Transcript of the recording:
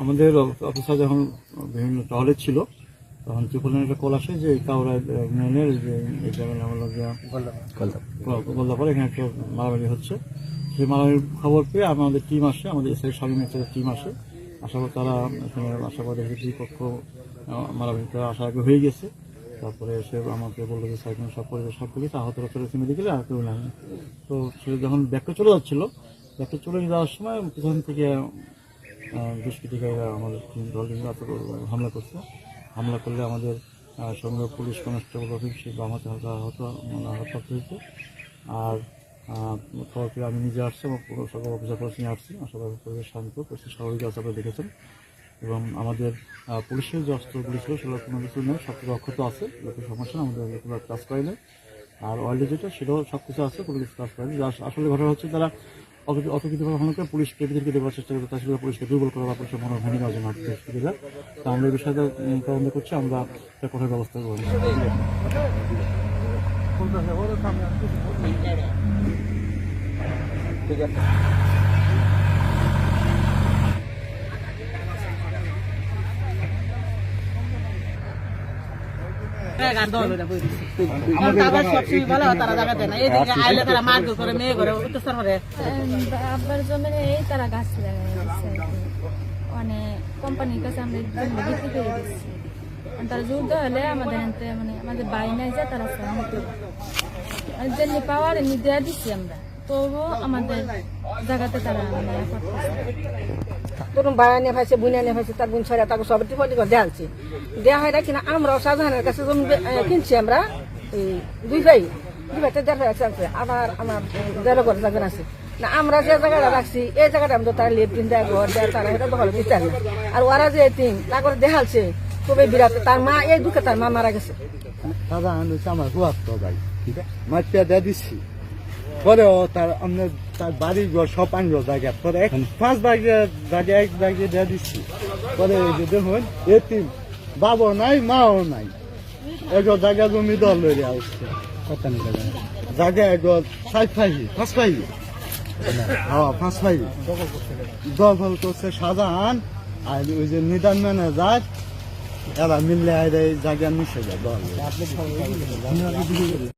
আমাদের অফিসার যখন বিভিন্ন টহলে ছিল তখন ত্রিপুরার একটা কল আসে যে কাউরা ইউনিয়নের যে এই জায়গায় এখানে একটা মারামারি হচ্ছে। সেই মারামারির খবর পেয়ে আমাদের টিম আসে আমাদের এসআই স্বামী একটা টিম আসে। আশা করি তারা এখানে আশা করে দুই পক্ষ আহ, মারামারিটা আশা আগে হয়ে গেছে। তারপরে সে আমাকে বলল যে সাইকেল সব পরিবার সব পুলিশ আহতরা চলে এসে মেডিকেলে আর কেউ নাই। তো সে যখন ব্যাগটা চলে যাচ্ছিল ব্যাগটা চলে যাওয়ার সময় পিছন থেকে দুষ্কৃতিকারীরা আমাদের হামলা করছে। হামলা করলে আমাদের সঙ্গে পুলিশ কনস্টেবল অফিসে আহত মানে আঘাতপ্রাপ্ত হয়েছে। আর খবর পেয়ে আমি নিজে আসছি এবং সকল অফিসার ফোর্স নিয়ে আসছি। করি পরিবেশ শান্ত, পরিস্থিতি স্বাভাবিক আছে আপনারা দেখেছেন। এবং আমাদের পুলিশের যে অস্ত্রগুলি ছিল, সেগুলো কোনো কিছু নেই সব কিছু অক্ষত আছে লোকের সমস্যা আমাদের এগুলো কাজ করে নেই আর ওয়ার্ল্ডে যেটা, সেটাও সব কিছু আছে, কোনো কিছু কাজ করেনি। যা আসলে ঘটনা হচ্ছে তারা অত- অতর্কিতভাবে পুলিশ প্রেমীদেরকে দেওয়ার চেষ্টা করতে তার সাথে পুলিশকে দুর্বল করা বা পুলিশের মনে ভেঙে দেওয়ার জন্য তা আমরা এই বিষয়টা তদন্ত করছি, আমরা একটা কঠোর ব্যবস্থা করব আবার সবসময় বলে তারা জায়গা দেয় না। এদিকে আইলে তারা মারধর করে মেয়ে করে অত্যাচার করে আব্বার জমিনে এই তারা গাছ। মানে কোম্পানির কাছে আমরা বিক্রি করে দিচ্ছি। তারা যুদ্ধ হলে আমাদের এনতে মানে আমাদের বাই নাই যায় তারা সহমত পাওয়ার এমনি দেওয়া দিচ্ছি আমরা। তবুও আমাদের জায়গাতে তারা মানে তরুণ বায়া নিয়ে ফাইছে বুনিয়া নিয়ে ফাইছে তার বোন ছড়া তাকে সব টিপটি করে দেওয়া হচ্ছে। দেওয়া হয় না কিনা আমরাও শাহজাহানের কাছে কিনছি আমরা দুই ভাই, দুই ভাইতে দেড় ভাই আছে আবার আমার দেড় ঘর জায়গা আছে। না, আমরা যে জায়গাটা রাখছি, এই জায়গাটা আমাদের তারা লেপটিন দেয় ঘর, দেয় তারা, এটা দখল দিতে না। আর ওরা যে তিন তা করে দেখালছে খুবই বিরাট। তার মা, এই দুঃখে তার মা মারা গেছে। দাদা আমার রুয়াত্ত ভাই মাটিয়া দিয়ে দিচ্ছি পরে ও তার আপনার তার বাড়ি ঘর, সব আনলো জায়গা পরে এক পাঁচ বাগে জায়গা এক জায়গায় দিয়ে দিচ্ছি। পরে এই যে দেখুন এতিম বাবাও নাই, মাও নাই। এগো জায়গা জমি দল লই আসছে। জায়গা। এগো সাইড ফাইভি পাঁচ ফাইভি হ্যাঁ পাঁচ ফাইভি দখল করছে শাহজাহান আর ওই যে নিদান ম্যানেজার, এরা মিললে এই জায়গা মিশে যায় দল।